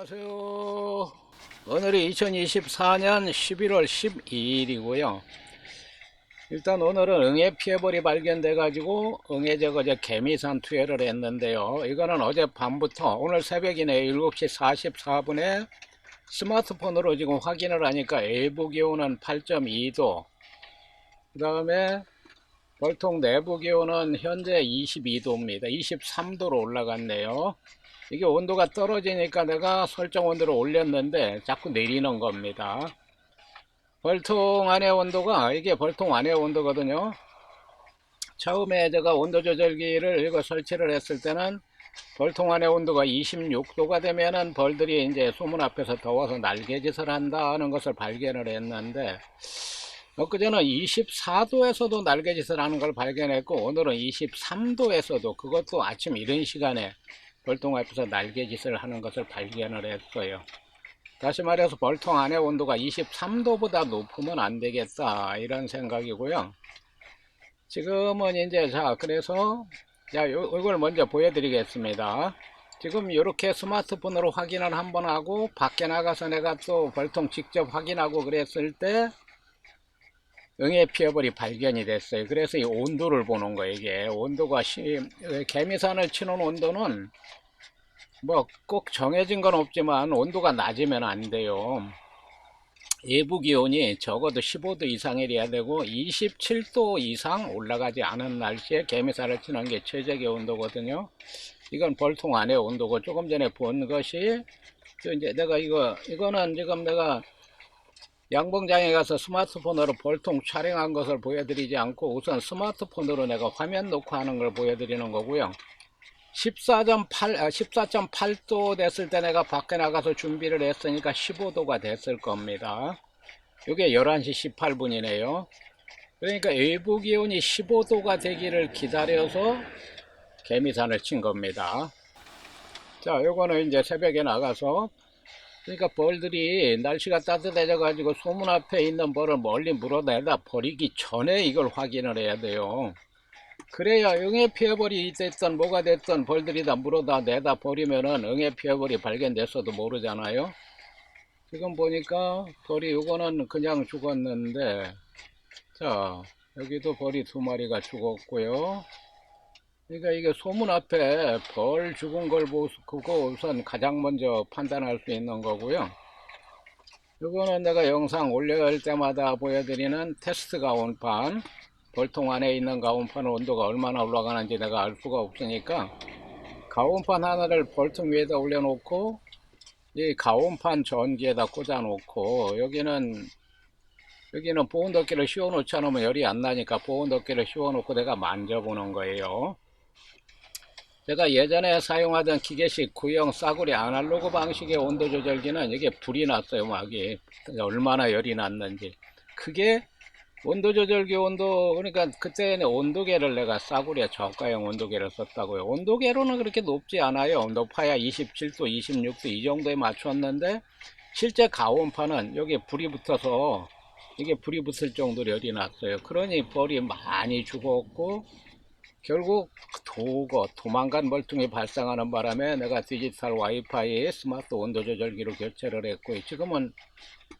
안녕하세요. 오늘이 2024년 11월 12일이고요. 일단 오늘은 응애 피해벌이 발견돼 가지고 응애 저거 저 개미산 투여를 했는데요. 이거는 어제 밤부터 오늘 새벽이네 7시 44분에 스마트폰으로 지금 확인을 하니까 외부 기온은 8.2도. 그 다음에 벌통 내부 기온은 현재 22도입니다. 23도로 올라갔네요. 이게 온도가 떨어지니까 내가 설정 온도를 올렸는데 자꾸 내리는 겁니다. 벌통 안의 온도가 이게 벌통 안의 온도거든요. 처음에 제가 온도 조절기를 이거 설치를 했을 때는 벌통 안의 온도가 26도가 되면은 벌들이 이제 소문 앞에서 더워서 날개짓을 한다는 것을 발견을 했는데 엊그제는 24도에서도 날개짓을 하는 걸 발견했고 오늘은 23도에서도 그것도 아침 이른 시간에 벌통 앞에서 날개짓을 하는 것을 발견을 했어요. 다시 말해서 벌통 안의 온도가 23도보다 높으면 안 되겠다 이런 생각이고요. 지금은 이제 자 그래서 자 요, 이걸 먼저 보여드리겠습니다. 지금 이렇게 스마트폰으로 확인을 한번 하고 밖에 나가서 내가 또 벌통 직접 확인하고 그랬을 때 응애 피어벌이 발견이 됐어요. 그래서 이 온도를 보는 거예요. 이게 온도가 시, 개미산을 치는 온도는 뭐 꼭 정해진 건 없지만 온도가 낮으면 안 돼요. 예부 기온이 적어도 15도 이상이어야 되고 27도 이상 올라가지 않은 날씨에 개미살을 치는 게 최적의 온도거든요. 이건 벌통 안의 온도고 조금 전에 본 것이 저 이제 내가 이거 이거는 지금 내가 양봉장에 가서 스마트폰으로 벌통 촬영한 것을 보여드리지 않고 우선 스마트폰으로 내가 화면 녹화하는 걸 보여드리는 거고요. 14.8, 아, 14.8도 됐을 때 내가 밖에 나가서 준비를 했으니까 15도가 됐을 겁니다. 이게 11시 18분이네요. 그러니까 외부 기온이 15도가 되기를 기다려서 개미산을 친 겁니다. 자, 요거는 이제 새벽에 나가서 그러니까 벌들이 날씨가 따뜻해져 가지고 소문 앞에 있는 벌을 멀리 물어내다 버리기 전에 이걸 확인을 해야 돼요. 그래야 응애 피해벌이 됐던 뭐가 됐던 벌들이 다 물어다 내다 버리면은 응애 피해벌이 발견됐어도 모르잖아요. 지금 보니까 벌이 요거는 그냥 죽었는데 자 여기도 벌이 두 마리가 죽었고요. 그러니까 이게 소문 앞에 벌 죽은 걸 보고 우선 가장 먼저 판단할 수 있는 거고요. 이거는 내가 영상 올려갈 때마다 보여드리는 테스트 가 온판 벌통 안에 있는 가온판 온도가 얼마나 올라가는지 내가 알 수가 없으니까 가온판 하나를 벌통 위에다 올려놓고 이 가온판 전기에다 꽂아 놓고 여기는 여기는 보온덮개를 씌워 놓지 않으면 열이 안 나니까 보온덮개를 씌워 놓고 내가 만져보는 거예요. 제가 예전에 사용하던 기계식 구형 싸구려 아날로그 방식의 온도 조절기는 이게 불이 났어요 막이 얼마나 열이 났는지 그게 온도 조절기 온도 그러니까 그때는 온도계를 내가 싸구려 저가형 온도계를 썼다고요. 온도계로는 그렇게 높지 않아요. 높아야 27도 26도 이 정도에 맞췄는데 실제 가온판은 여기 불이 붙어서 이게 불이 붙을 정도로 열이 났어요. 그러니 벌이 많이 죽었고 결국 도거 도망간 멀뚱이 발생하는 바람에 내가 디지털 와이파이 스마트 온도 조절기로 교체를 했고 지금은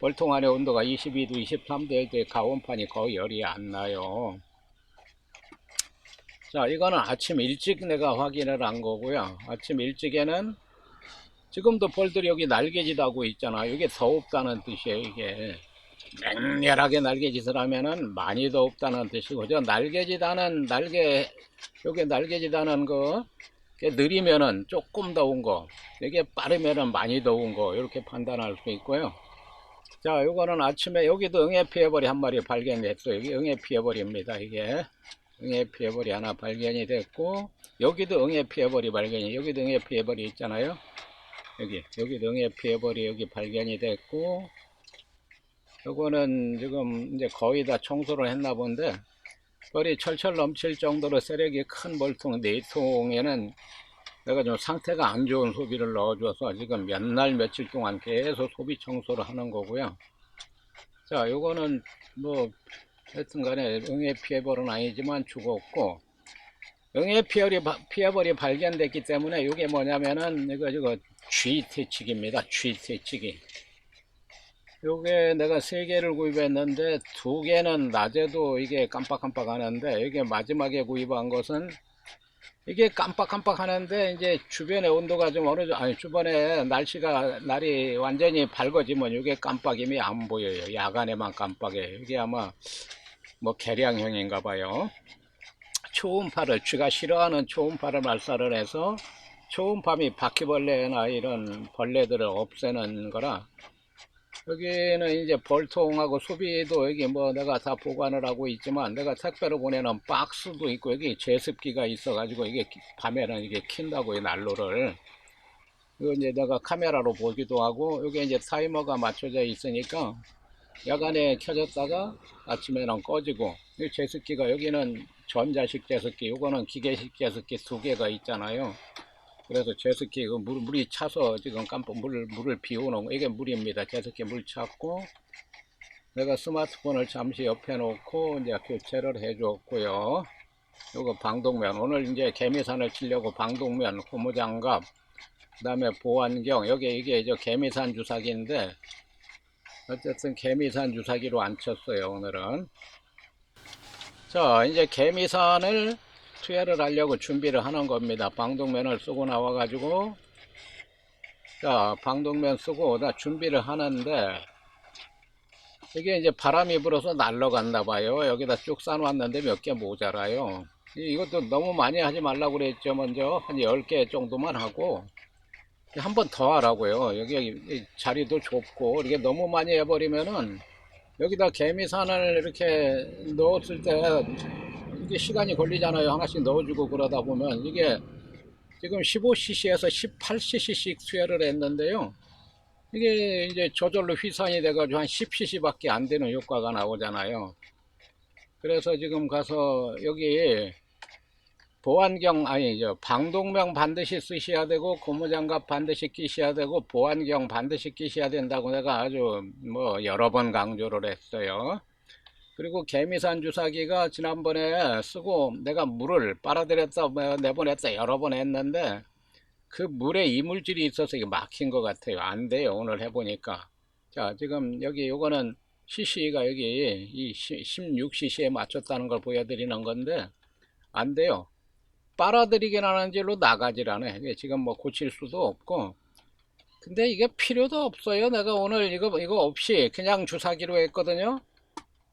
벌통 안의 온도가 22도 23도에 대 가온판이 거의 열이 안 나요. 자 이거는 아침 일찍 내가 확인을 한 거고요. 아침 일찍에는 지금도 벌들이 여기 날개짓 하고 있잖아. 이게 더웁다는 뜻이에요 이게 맹렬하게 날개짓을 하면은 많이 더웁다는 뜻이고 저 날개짓 하는 날개 여기 날개짓 하는 거 느리면은 조금 더운 거 이게 빠르면은 많이 더운 거 이렇게 판단할 수 있고요. 자 요거는 아침에 여기도 응애 피해벌이 한 마리 발견됐어요. 여기 응애 피해벌입니다 이게. 응애 피해벌이 하나 발견이 됐고 여기도 응애 피해벌이 발견이 여기도 응애 피해벌이 있잖아요. 여기 여기도 응애 피해벌이 여기 발견이 됐고 요거는 지금 이제 거의 다 청소를 했나 본데 벌이 철철 넘칠 정도로 세력이 큰 벌통 네 통에는 내가 좀 상태가 안 좋은 소비를 넣어줘서 지금 몇 날 며칠 동안 계속 소비 청소를 하는 거고요. 자, 요거는 뭐 하여튼 간에 응애 피해벌은 아니지만 죽었고 응애 피해벌이, 피해벌이 발견됐기 때문에 이게 뭐냐면은 이거 이거 쥐태치기입니다. 쥐태치기. 요게 내가 세 개를 구입했는데 두 개는 낮에도 이게 깜빡깜빡 하는데 이게 마지막에 구입한 것은 이게 깜빡깜빡 하는데 이제 주변의 온도가 좀 어느 정도 아니 주변에 날씨가 날이 완전히 밝아지면 이게 깜빡임이 안 보여요. 야간에만 깜빡해요 이게 아마 뭐 개량형인가 봐요. 초음파를 쥐가 싫어하는 초음파를 발사를 해서 초음파이 바퀴벌레나 이런 벌레들을 없애는 거라 여기는 이제 벌통하고 소비도 여기 뭐 내가 다 보관을 하고 있지만 내가 택배로 보내는 박스도 있고 여기 제습기가 있어 가지고 이게 밤에는 이게 킨다고 이 난로를. 이거 이제 내가 카메라로 보기도 하고 여기 이제 타이머가 맞춰져 있으니까 야간에 켜졌다가 아침에는 꺼지고 이 제습기가 여기는 전자식 제습기 요거는 기계식 제습기 두 개가 있잖아요 그래서 제습기 그 물, 물이 차서 지금 깜빡 물을 물을 비우는 거. 이게 물입니다. 제습기 물 찼고 내가 스마트폰을 잠시 옆에 놓고 이제 교체를 해줬고요. 요거 방독면 오늘 이제 개미산을 치려고 방독면 고무장갑 그다음에 보안경 여기 이게 저 개미산 주사기인데 어쨌든 개미산 주사기로 안 쳤어요 오늘은 자 이제 개미산을 투여를 하려고 준비를 하는 겁니다. 방독면을 쓰고 나와 가지고 자 방독면 쓰고 다 준비를 하는데 이게 이제 바람이 불어서 날라갔나 봐요. 여기다 쭉 싸놨는데 몇 개 모자라요. 이- 이것도 너무 많이 하지 말라고 그랬죠. 먼저 한 10개 정도만 하고 한 번 더 하라고요. 여기 이 자리도 좁고 이게 너무 많이 해버리면은 여기다 개미산을 이렇게 넣었을 때 이게 시간이 걸리잖아요. 하나씩 넣어주고 그러다 보면 이게 지금 15cc에서 18cc씩 수혈을 했는데요. 이게 이제 저절로 휘산이 돼가지고 한 10cc밖에 안 되는 효과가 나오잖아요. 그래서 지금 가서 여기 보안경 아니 저 방독면 반드시 쓰셔야 되고 고무장갑 반드시 끼셔야 되고 보안경 반드시 끼셔야 된다고 내가 아주 뭐 여러 번 강조를 했어요. 그리고 개미산 주사기가 지난번에 쓰고 내가 물을 빨아들였다 뭐 내보냈다 여러 번 했는데 그 물에 이물질이 있어서 이게 막힌 것 같아요. 안 돼요. 오늘 해보니까. 자, 지금 여기 요거는 cc가 여기 이 16cc에 맞췄다는 걸 보여드리는 건데 안 돼요. 빨아들이긴 하는 줄로 나가질 않아요. 이게 지금 뭐 고칠 수도 없고 근데 이게 필요도 없어요. 내가 오늘 이거 이거 없이 그냥 주사기로 했거든요.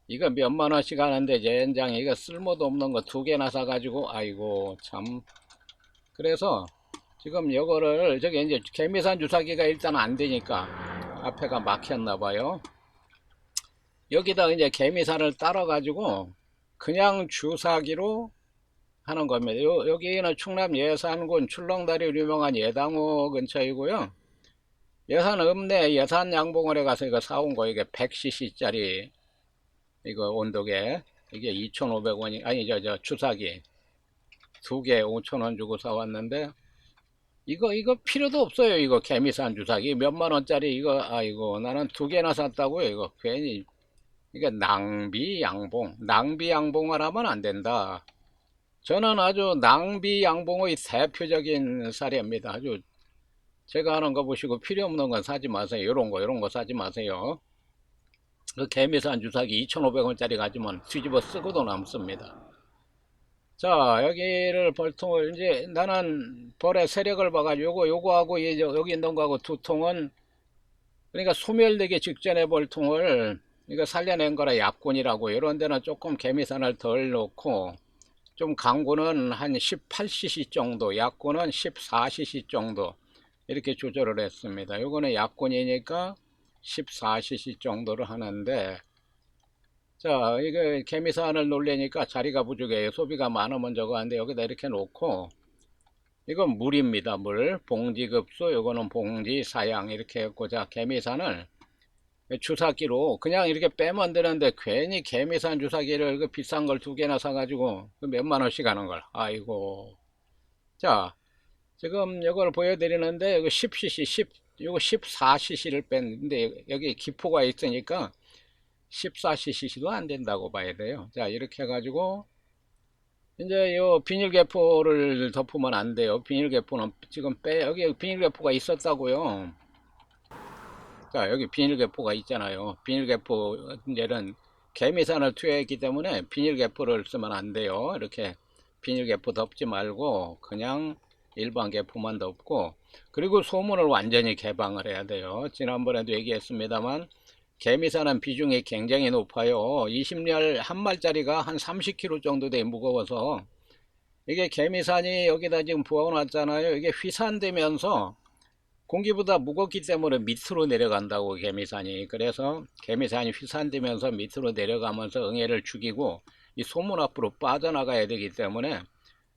이거 몇만 원씩 하는데 젠장 이거 쓸모도 없는 거 두 개나 사가지고 아이고 참. 그래서 지금 이거를 저기 이제 개미산 주사기가 일단 안 되니까 앞에가 막혔나 봐요. 여기다 이제 개미산을 따라 가지고 그냥 주사기로 하는 겁니다. 요, 여기는 충남 예산군 출렁다리 유명한 예당호 근처이고요. 예산 읍내 예산 양봉원에 가서 이거 사온 거 이게 100cc 짜리 이거 온도계 이게 2,500원이 아니 저 저 주사기 두 개 5,000원 주고 사왔는데 이거 이거 필요도 없어요 이거 개미산 주사기. 몇만 원짜리 이거 아이고 나는 두 개나 샀다고요 이거. 괜히. 이게 낭비 양봉. 낭비 양봉을 하면 안 된다. 저는 아주 낭비 양봉의 대표적인 사례입니다. 아주 제가 하는 거 보시고 필요 없는 건 사지 마세요. 이런 거 이런 거 사지 마세요 그 개미산 주사기 2,500원짜리 가지면 뒤집어 쓰고도 남습니다. 자, 여기를 벌통을 이제 나는 벌의 세력을 봐가지고 요거 요거하고 이 저- 여기 있는 거하고 두 통은 그러니까 소멸되기 직전에 벌통을 이거 살려낸 거라 약군이라고 이런 데는 조금 개미산을 덜 넣고 좀 강구는 한 18cc 정도, 약군은 14cc 정도 이렇게 조절을 했습니다. 요거는 약군이니까 14cc 정도를 하는데 자 이거 개미산을 놀래니까 자리가 부족해요 소비가 많으면 저거 한데 여기다 이렇게 놓고 이건 물입니다 물. 봉지급수 요거는 봉지 사양 이렇게 했고 자 개미산을 주사기로 그냥 이렇게 빼면 되는데 괜히 개미산 주사기를 그 비싼 걸 두 개나 사가지고 그 몇만 원씩 하는 걸. 아이고. 자 지금 이걸 보여드리는데 이거 10cc 10 이거 14cc를 뺐는데 여기 기포가 있으니까 14cc도 안 된다고 봐야 돼요. 자 이렇게 해가지고 이제 요 비닐계포를 덮으면 안 돼요. 비닐계포는 지금 빼, 여기 비닐계포가 있었다고요. 자, 여기 비닐계포가 있잖아요. 비닐계포, 이제는 개미산을 투여했기 때문에 비닐계포를 쓰면 안 돼요. 이렇게 비닐계포 덮지 말고 그냥 일반 계포만 덮고 그리고 소문을 완전히 개방을 해야 돼요. 지난번에도 얘기했습니다만 개미사는 비중이 굉장히 높아요. 20열 한 말짜리가 한 30kg 정도 돼 무거워서 이게 개미산이 여기다 지금 부어놨잖아요. 이게 휘산되면서 공기보다 무겁기 때문에 밑으로 내려간다고 개미산이 그래서 개미산이 휘산되면서 밑으로 내려가면서 응애를 죽이고 이 소문 앞으로 빠져나가야 되기 때문에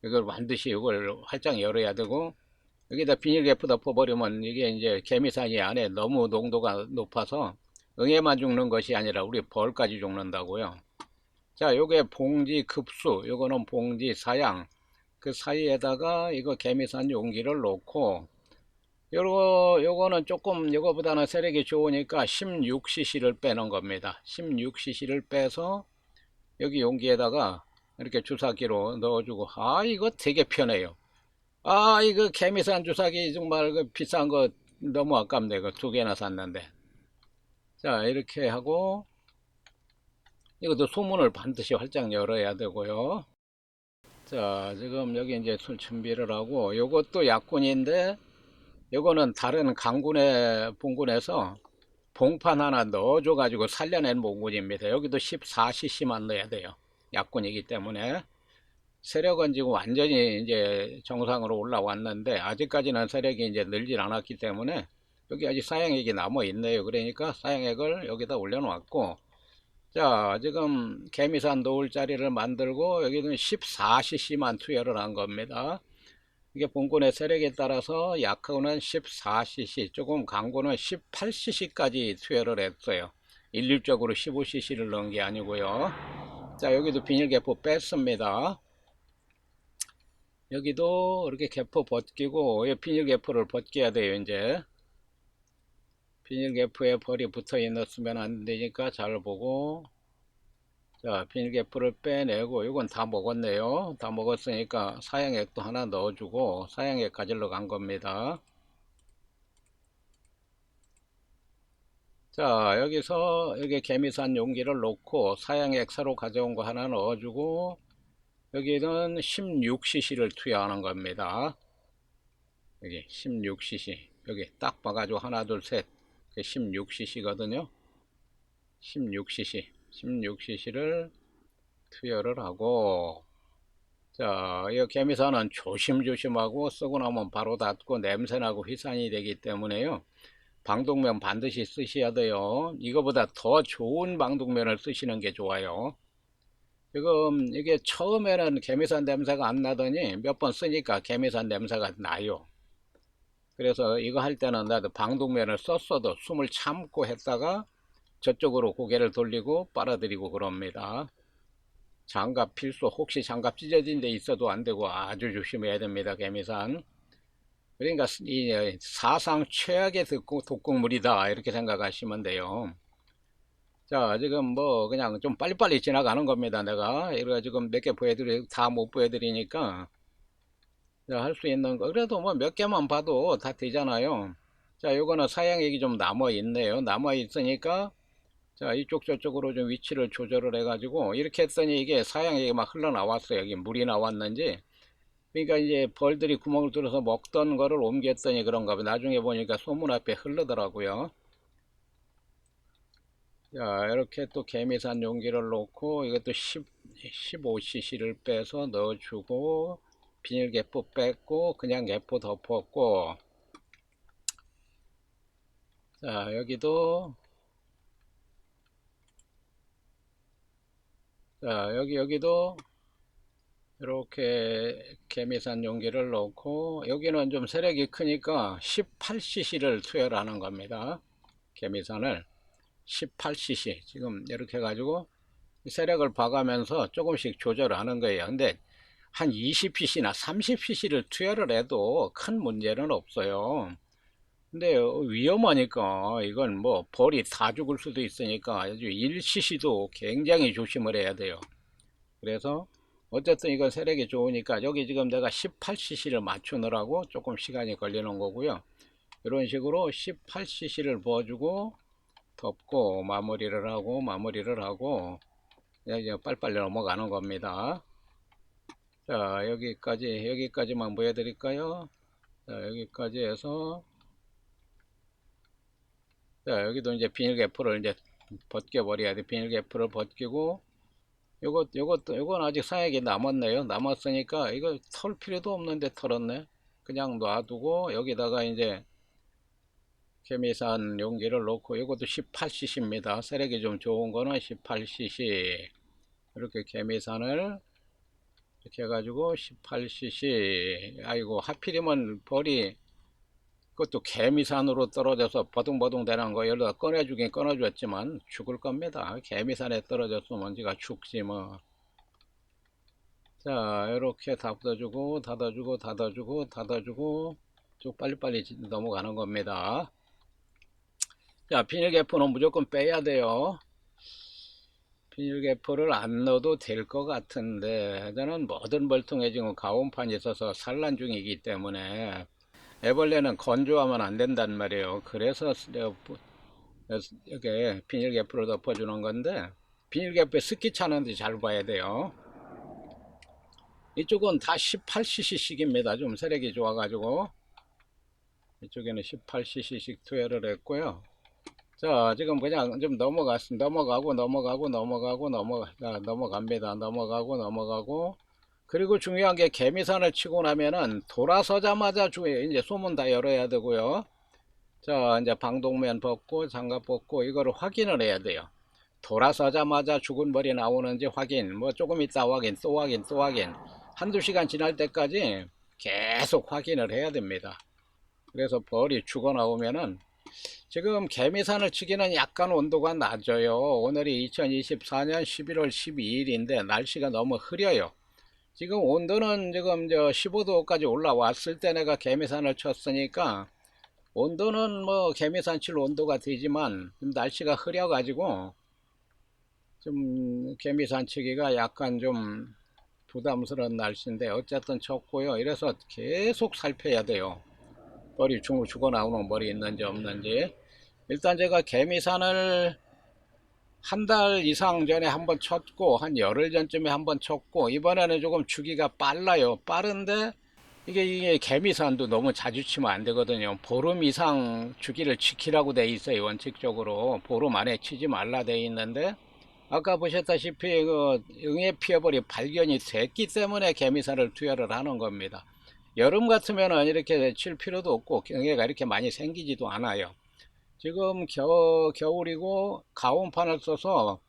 이걸 반드시 이걸 활짝 열어야 되고 여기다 비닐계프 덮어버리면 이게 이제 개미산이 안에 너무 농도가 높아서 응애만 죽는 것이 아니라 우리 벌까지 죽는다고요. 자, 요게 봉지 급수, 요거는 봉지 사양. 그 사이에다가 이거 개미산 용기를 놓고 요거 요거는 조금 요거보다는 세력이 좋으니까 16cc를 빼는 겁니다. 16cc를 빼서 여기 용기에다가 이렇게 주사기로 넣어주고 아 이거 되게 편해요. 아 이거 개미산 주사기 정말 그 비싼 거 너무 아깝네. 그 두 개나 샀는데. 자 이렇게 하고 이것도 소문을 반드시 활짝 열어야 되고요. 자 지금 여기 이제 술 준비를 하고 요것도 약군인데 요거는 다른 강군의 봉군에서 봉판 하나 넣어줘 가지고 살려낸 봉군입니다. 여기도 14cc만 넣어야 돼요. 약군이기 때문에 세력은 지금 완전히 이제 정상으로 올라왔는데 아직까지는 세력이 이제 늘질 않았기 때문에 여기 아직 사양액이 남아 있네요. 그러니까 사양액을 여기다 올려놓았고 자 지금 개미산 놓을 자리를 만들고 여기는 14cc만 투여를 한 겁니다. 이게 본군의 세력에 따라서 약하고는 14cc, 조금 강고는 18cc까지 투여를 했어요. 일률적으로 15cc를 넣은 게 아니고요. 자 여기도 비닐계포 뺐습니다. 여기도 이렇게 계포 벗기고 이 비닐계포를 벗겨야 돼요 이제. 비닐계포에 벌이 붙어 있었으면 안 되니까 잘 보고. 자 비닐계포를 빼내고 이건 다 먹었네요. 다 먹었으니까 사양액도 하나 넣어주고 사양액 가지러 간 겁니다. 자 여기서 여기 개미산 용기를 놓고 사양액 새로 가져온 거 하나 넣어주고 여기는 16cc를 투여하는 겁니다 여기 16cc 여기 딱 봐가지고 하나 둘셋 16cc거든요 16cc 16cc를 투여를 하고 자, 이 개미산은 조심조심하고 쓰고 나면 바로 닫고 냄새나고 휘산이 되기 때문에요. 방독면 반드시 쓰셔야 돼요. 이거보다 더 좋은 방독면을 쓰시는 게 좋아요. 지금 이게 처음에는 개미산 냄새가 안 나더니 몇 번 쓰니까 개미산 냄새가 나요. 그래서 이거 할 때는 나도 방독면을 썼어도 숨을 참고 했다가 저쪽으로 고개를 돌리고 빨아들이고 그럽니다. 장갑 필수 혹시 장갑 찢어진 데 있어도 안 되고 아주 조심해야 됩니다. 개미산. 그러니까 이 사상 최악의 독극물이다 이렇게 생각하시면 돼요. 자 지금 뭐 그냥 좀 빨리빨리 지나가는 겁니다. 내가 이거 지금 몇 개 보여드리 다 못 보여드리니까 할수 있는 거 그래도 뭐 몇 개만 봐도 다 되잖아요. 자 요거는 사양액이 좀 남아 있네요. 남아 있으니까 자 이쪽 저쪽으로 좀 위치를 조절을 해 가지고 이렇게 했더니 이게 사양액이 막 흘러나왔어요 여기 물이 나왔는지 그러니까 이제 벌들이 구멍을 뚫어서 먹던 거를 옮겼더니 그런가 봐 나중에 보니까 소문 앞에 흐르더라고요 자 이렇게 또 개미산 용기를 놓고 이것도 10, 15cc를 빼서 넣어주고 비닐 개포 뺐고 그냥 개포 덮었고. 자 여기도. 자 여기 여기도 이렇게 개미산 용기를 넣고 여기는 좀 세력이 크니까 18cc를 투여하는 겁니다 개미산을 18cc 지금 이렇게 해가지고 세력을 봐가면서 조금씩 조절하는 거예요 근데 한 20cc나 30cc를 투여를 해도 큰 문제는 없어요 근데 위험하니까 이건 뭐 벌이 다 죽을 수도 있으니까 아주 1cc도 굉장히 조심을 해야 돼요. 그래서 어쨌든 이건 세력이 좋으니까 여기 지금 내가 18cc를 맞추느라고 조금 시간이 걸리는 거고요. 이런 식으로 18cc를 부어주고 덮고 마무리를 하고 마무리를 하고 이제 빨리빨리 넘어가는 겁니다. 자 여기까지 여기까지만 보여드릴까요? 자 여기까지 해서 자 여기도 이제 비닐 개프를 이제 벗겨 버려야 돼. 비닐 개프를 벗기고 요것 요것도 요건 아직 사액이 남았네요. 남았으니까 이거 털 필요도 없는데 털었네. 그냥 놔두고 여기다가 이제 케미산 용기를 놓고 이것도 18cc입니다. 세력이 좀 좋은 거는 18cc 이렇게 케미산을 이렇게 해가지고 18cc 아이고 하필이면 벌이 그것도 개미산으로 떨어져서 버둥버둥 되는 거 여기다 꺼내주긴 꺼내줬지만 죽을 겁니다. 개미산에 떨어졌으면 지가 죽지 뭐. 자 이렇게 닫아주고 닫아주고 닫아주고 닫아주고 쭉 빨리빨리 지- 넘어가는 겁니다. 자 비닐 개포는 무조건 빼야 돼요. 비닐 개포를 안 넣어도 될 것 같은데 저는 모든 벌통에 지금 가온판이 있어서 산란 중이기 때문에 애벌레는 건조하면 안 된단 말이에요. 그래서 이렇게 비닐 개포를 덮어주는 건데 비닐 개포에 습기 차는지 잘 봐야 돼요. 이쪽은 다 18cc씩입니다. 좀 세력이 좋아가지고 이쪽에는 18cc씩 투여를 했고요. 자 지금 그냥 좀 넘어갔 넘어가고 넘어가고 넘어가고 넘어가 자, 넘어갑니다. 넘어가고 넘어가고 그리고 중요한 게 개미산을 치고 나면은 돌아서자마자 주에 이제 소문 다 열어야 되고요. 자 이제 방독면 벗고 장갑 벗고 이거를 확인을 해야 돼요. 돌아서자마자 죽은 벌이 나오는지 확인 뭐 조금 있다 확인 또 확인 또 확인 한두 시간 지날 때까지 계속 확인을 해야 됩니다. 그래서 벌이 죽어 나오면은 지금 개미산을 치기는 약간 온도가 낮아요. 오늘이 2024년 11월 12일인데 날씨가 너무 흐려요. 지금 온도는 지금 저 15도까지 올라왔을 때 내가 개미산을 쳤으니까 온도는 뭐 개미산 칠 온도가 되지만 좀 날씨가 흐려 가지고 좀 개미산 치기가 약간 좀 부담스러운 날씨인데 어쨌든 쳤고요. 이래서 계속 살펴야 돼요. 머리 죽, 죽어 나오는 머리 있는지 없는지 일단 제가 개미산을 한 달 이상 전에 한번 쳤고 한 열흘 전쯤에 한번 쳤고 이번에는 조금 주기가 빨라요. 빠른데 이게 이게 개미산도 너무 자주 치면 안 되거든요. 보름 이상 주기를 지키라고 돼 있어요 원칙적으로. 보름 안에 치지 말라 돼 있는데 아까 보셨다시피 그 응애 피어벌이 발견이 됐기 때문에 개미산을 투여를 하는 겁니다. 여름 같으면은 이렇게 칠 필요도 없고 응애가 이렇게 많이 생기지도 않아요 지금 겨, 겨울이고 가온판을 써서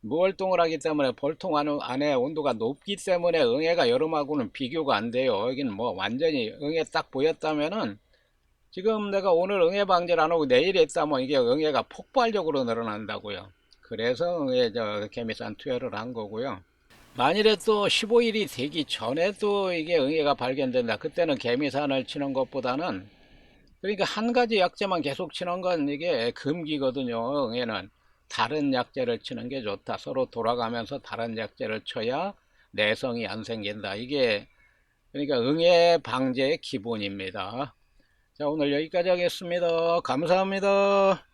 무활동을 하기 때문에 안- 안에 온도가 높기 때문에 응애가 여름하고는 비교가 안 돼요. 여기는 뭐 완전히 응애 딱 보였다면은 지금 내가 오늘 응애 방제를 안 하고 내일 했다면 이게 응애가 폭발적으로 늘어난다고요. 그래서 응애 저 개미산 투여를 한 거고요. 만일에 또 15일이 되기 전에 또 이게 응애가 발견된다. 그때는 개미산을 치는 것보다는 그러니까 한 가지 약재만 계속 치는 건 이게 금기거든요. 응애는 다른 약재를 치는 게 좋다. 서로 돌아가면서 다른 약재를 쳐야 내성이 안 생긴다. 이게 그러니까 응애 방제의 기본입니다. 자, 오늘 여기까지 하겠습니다. 감사합니다.